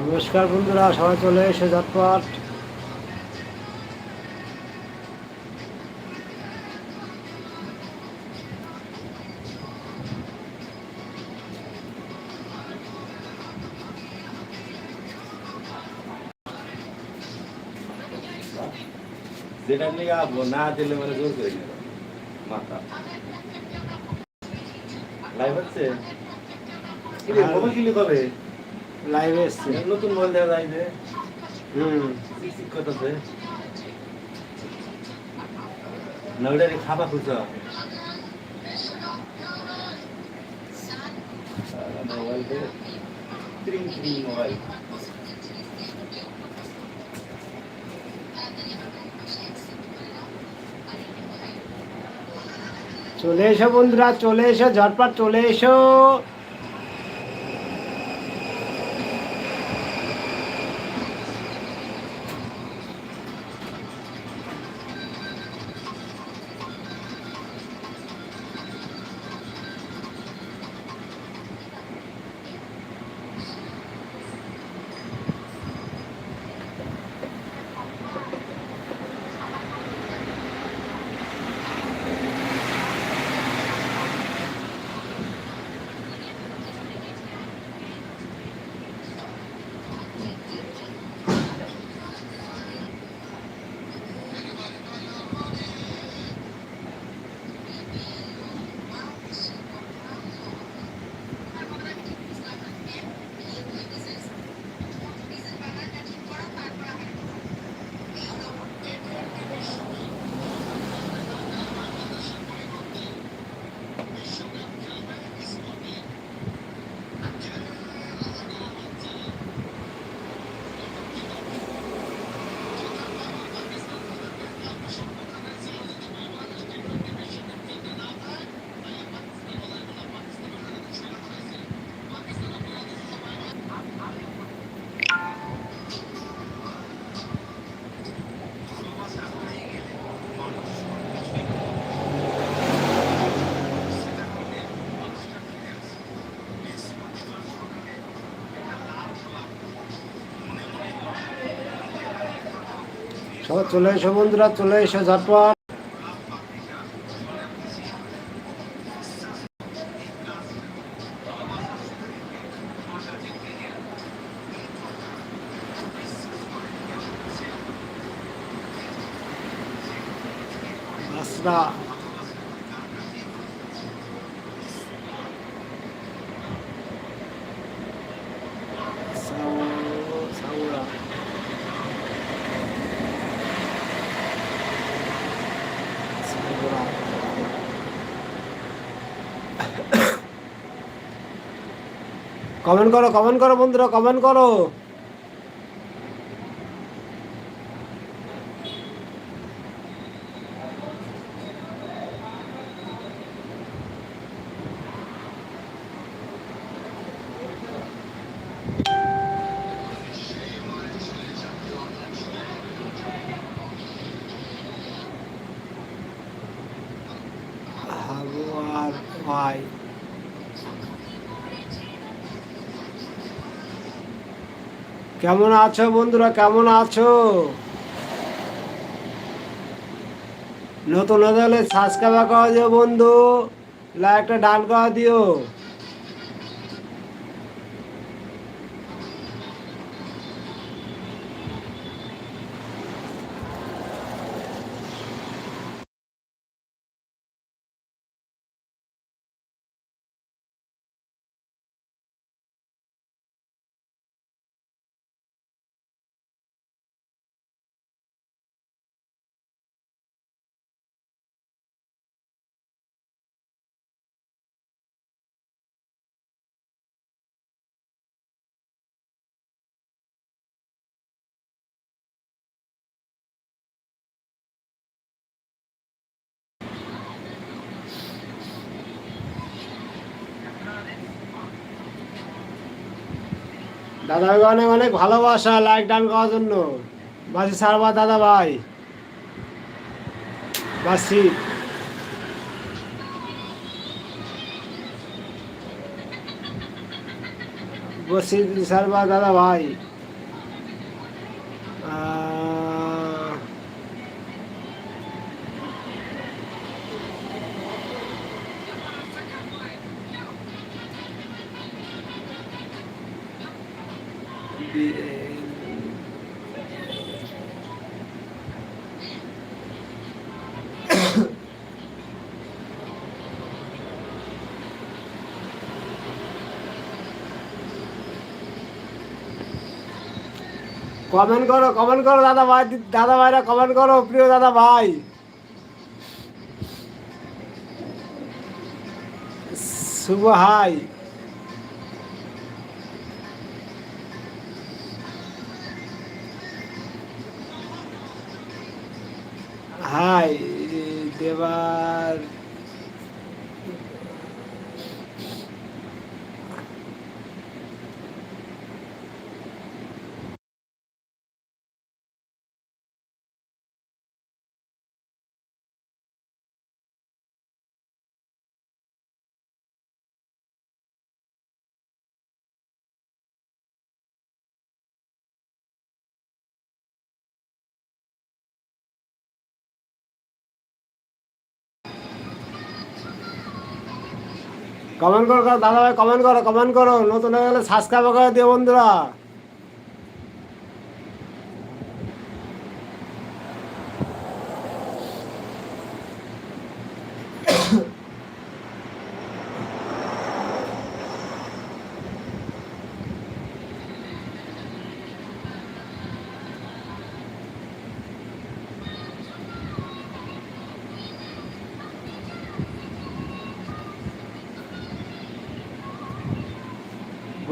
নমস্কার বন্ধুরা সবাই চলে এসে ঝটপট। যেটা নিয়ে আসব না দিলে মানে জোর করে নেবে মাথা। লাইভ হচ্ছে? রে, কবে? লাইভে এসছে। নতুন মোবাইল দেওয়া যে হুম। করতেছে না ওইটা খাবা খুঁজা মোবাইল ত্রিং ত্রিং মোবাইল চলে এসো বন্ধুরা চলে এসো ঝটপট চলে এসো। চলে এসো বন্ধুরা চলে এসো ঝটপট। কমেন্ট করো কমেন্ট করো বন্ধুরা কমেন্ট করো হাবু আর ভাই কেমন আছো বন্ধুরা? কেমন আছো? নতুন হতে হলে সাবস্ক্রাইব করা দিও বন্ধু। লাইকটা ডান করা দিও। দাদা ভাই অনেক অনেক ভালোবাসা লাইক ডান করার জন্য। বাসি সারবা দাদা ভাই। বাসি বসি সারবা দাদা ভাই। কমেন্ট করো কমেন্ট করো, দাদা ভাই, দাদা ভাইরা কমেন্ট করো, প্রিয় দাদা ভাই। শুভ হাই। হাই, দেবার কমেন্ট করো দাদা ভাই কমেন্ট করো কমেন্ট করো। নতুন হয়ে গেলে সাবস্ক্রাইব করে দিও বন্ধুরা।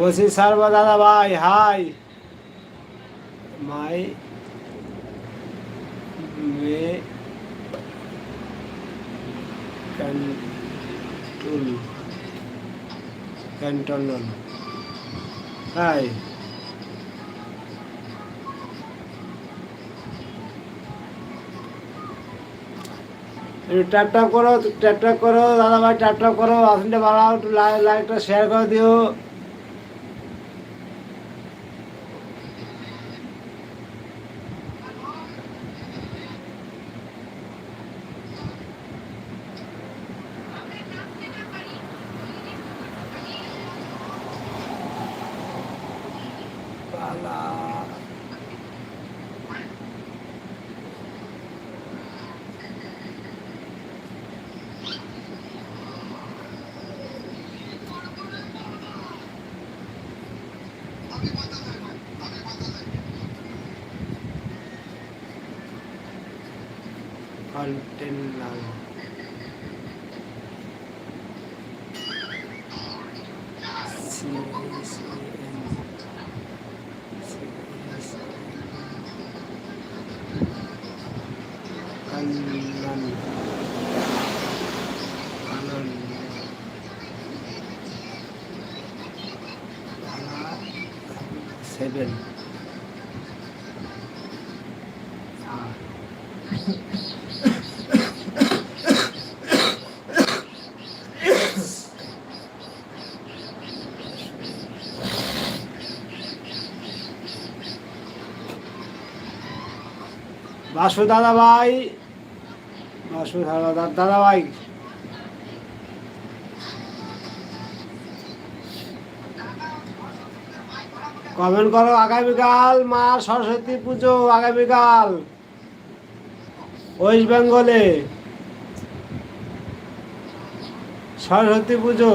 বলছি স্যার বা দাদা ভাই, হাই। মাই মে ক্যান্টুল, ক্যান্টনল। হাই। একটু ট্যাপ ট্যাপ করো ট্যাপ ট্যাপ করো, দাদা ভাই ট্যাপ ট্যাপ করো আসলে বাড়াও, একটু লাইকটা শেয়ার করে দিও বালা। কন্টেন্ট লাল সেভেন বাসু দাদা ভাই বাসু দাদা দাদা ভাই কমেন্ট করো, আগামীকাল মা সরস্বতী পুজো, আগামীকাল ওয়েস্ট বেঙ্গলে সরস্বতী পুজো।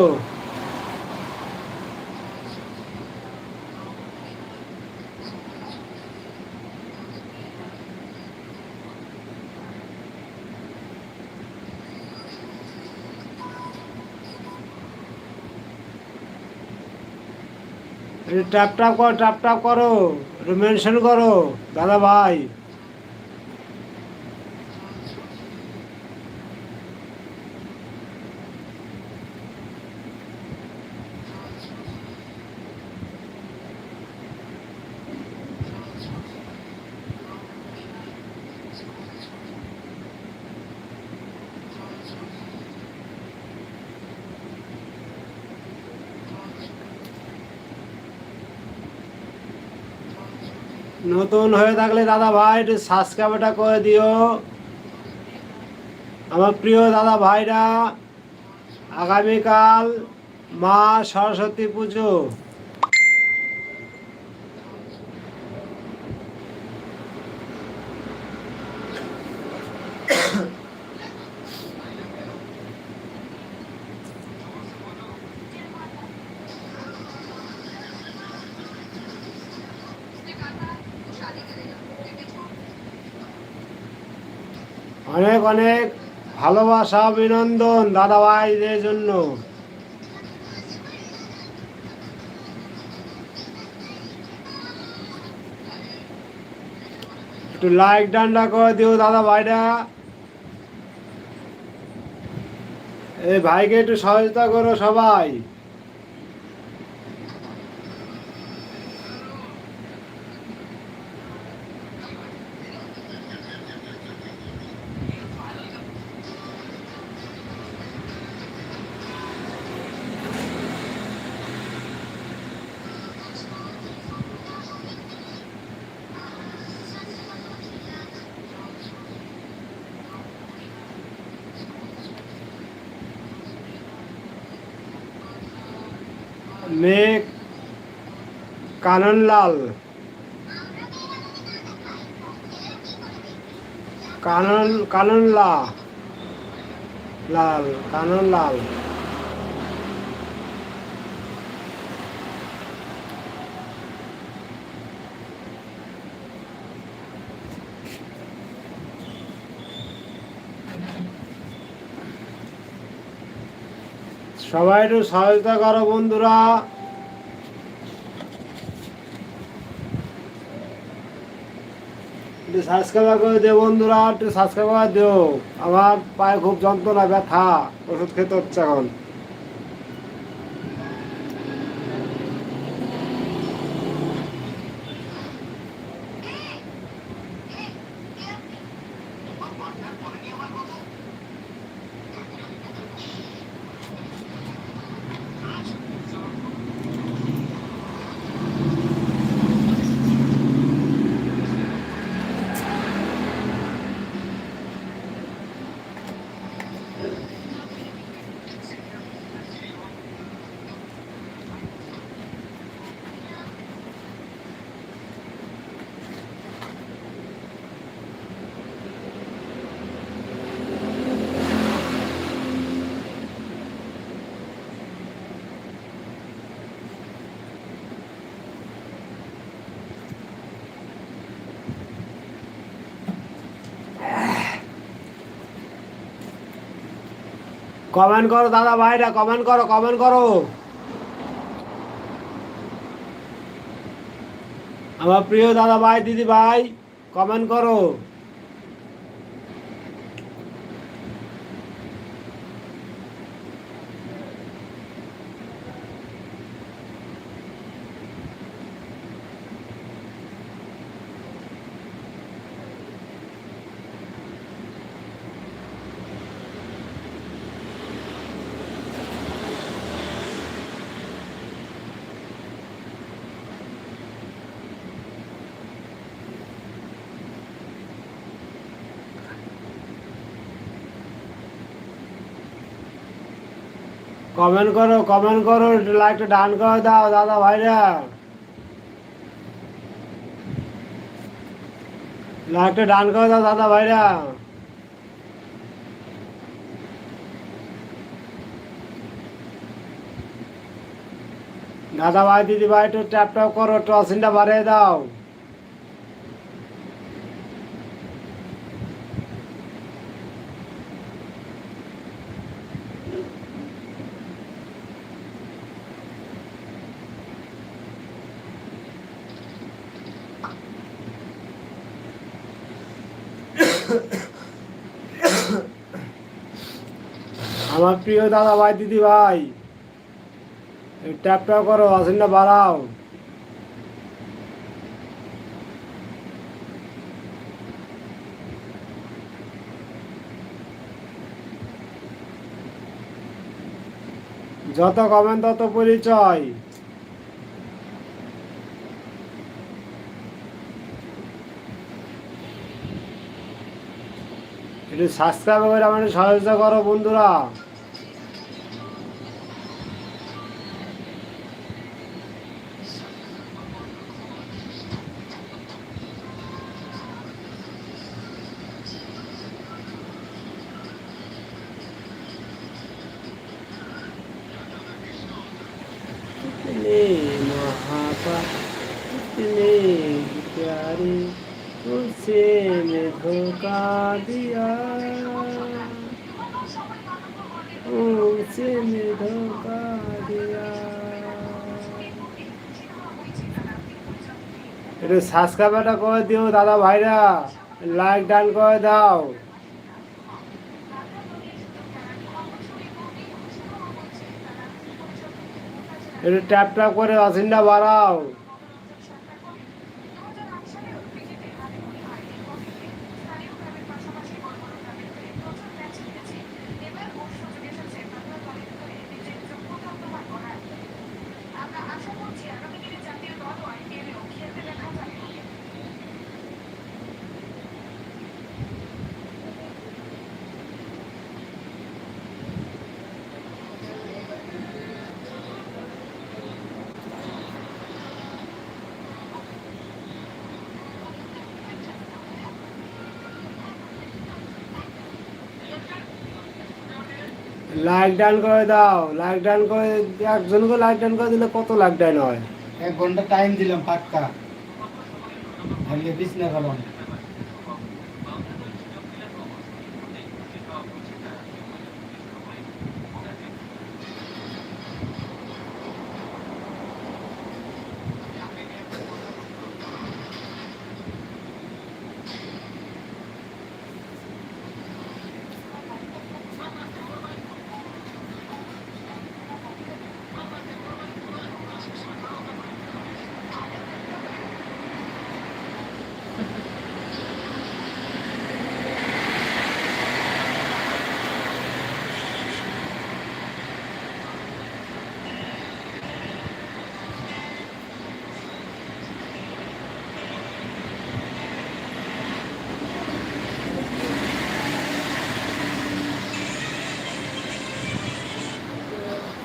ট্যাপ ট্যাপ করো ট্যাপ ট্যাপ করো মেনশন করো দাদা ভাই। নতুন হয়ে থাকলে দাদা ভাই, একটু সাবস্ক্রাইবটা করে দিও। আমার প্রিয় দাদা ভাইরা, আগামীকাল মা সরস্বতী পুজো। অনেক ভালোবাসা, অভিনন্দন দাদা ভাইদের জন্য। একটু লাইক ডান্ডা করে দিও দাদা ভাইরা এই ভাইকে একটু সহযোগিতা করো সবাই। মেঘ কাননলাল। কানন কাননলা। লাল কাননলাল। সবাই একটু সহযোগিতা করো বন্ধুরা। একটু সাবস্ক্রাইব করে দিও বন্ধুরা, একটু সাবস্ক্রাইব করে দিও। আমার পায়ে খুব যন্ত্রণা, ব্যথা, ওষুধ খেতে হচ্ছে এখন। কমেন্ট করো দাদা ভাইরা, কমেন্ট করো কমেন্ট করো। আমার প্রিয় দাদা ভাই, দিদি ভাই, কমেন্ট করো। কমেন্ট করো কমেন্ট করো লাইকটা ডান করে দাও, দাদা ভাইরা। লাইকটা ডান করে দাও, দাদা ভাইরা। দাদা ভাই, দিদি ভাই, একটু ট্যাপ ট্যাপ করো টসিনটা বাড়িয়ে দাও। আমার প্রিয় দাদা ভাই দিদি ভাই ট্যাপটা করো আসেনটা বাড়াও। যত কমেন, তত পরিচয়। একটু সাবস্ক্রাইব করে আমার সহযোগিতা করো, বন্ধুরা। उसे में धोखा दिया একটু সাবস্ক্রাইবারটা করে দিও দাদা ভাইরা লাইক ডান করে দাও একটু ট্যাপ ট্যাপ করে অসিনটা বাড়াও লাইক ডান করে দাও। লাইক ডান করে, একজনকে লাইক ডান করে দিলে কত লাইক ডান হয়? এক ঘণ্টা টাইম দিলাম, পাক্কা। ভাঙে বিছনা গেলাম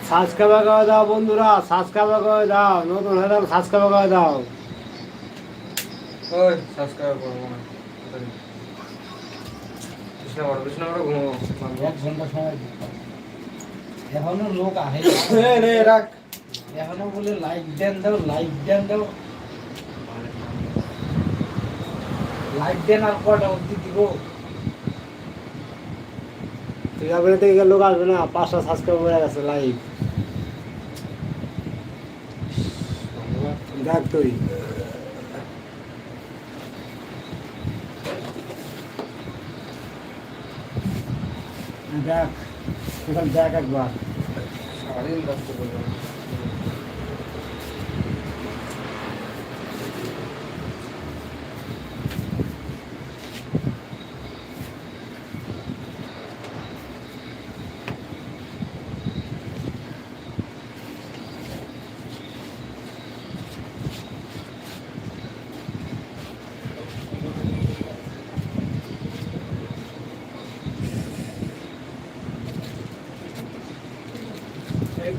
সাবস্ক্রাইব করে দাও বন্ধুরা সাবস্ক্রাইব করে দাও নতুন হয়ে দাও সাবস্ক্রাইব করে দাও। ওই সাবস্ক্রাইব করব না করো করো এখনও লোক আহে রে রাখ। এখনও বলে লাইক দেন দাও লাইক দেন দাও। লাইক দেন আর কটা অব্দি দিব। ঠিক আছে থেকে লোক আসবে না পাঁচটা সাবস্ক্রাইব হয়ে গেছে লাইভ দেখ তুই দেখ এখান দেখ একবার। সারাদিন কষ্ট করব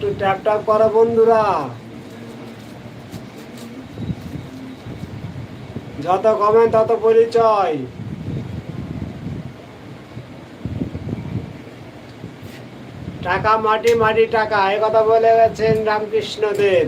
একটু ট্যাপ ট্যাপ করো বন্ধুরা। যত কমেন্ট তত পরিচয়। টাকা, মাটি মাটি, টাকা এ কথা বলে গেছেন রামকৃষ্ণ দেব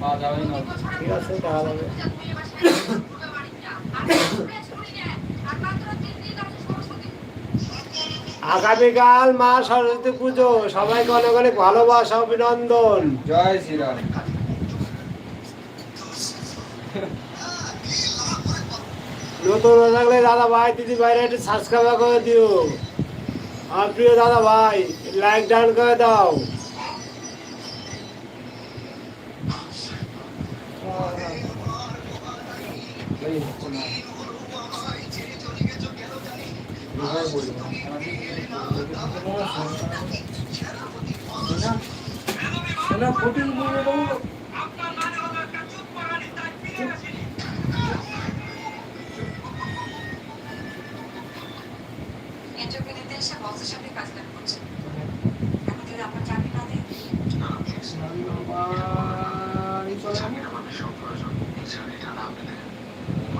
পা যাবে না। ঠিক আছে তাহলে আগামীকাল মা সরস্বতী পুজো। সবাইকে অনেক অনেক ভালোবাসা অভিনন্দন। জয় শ্রীরাম নতুন হয়ে থাকলে দাদা ভাই দিদি ভাইরা একটু সাবস্ক্রাইব করে দিও। আর প্রিয় দাদা ভাই লাইক ডাউন করে দাও এই শোনা বিবাহ করি না প্রোটিন করে দেবো আপনার মানে হলো একটা চুপ করানি তাই ফিরে আসেনি ইন্টারভিউ দিতে এসে বসের সাথে কাজ করছে এখন যদি আপনার চাকরি না দেয়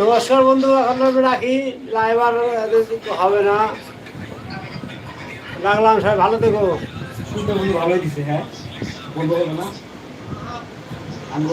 নমস্কার বন্ধু, এখন আমি রাখি। লাইভ আর হবে না। রাখলাম, সবাই ভালো থেকো। শুনতে বন্ধু, ভালোই দিছে হ্যাঁ। বলব না? আমি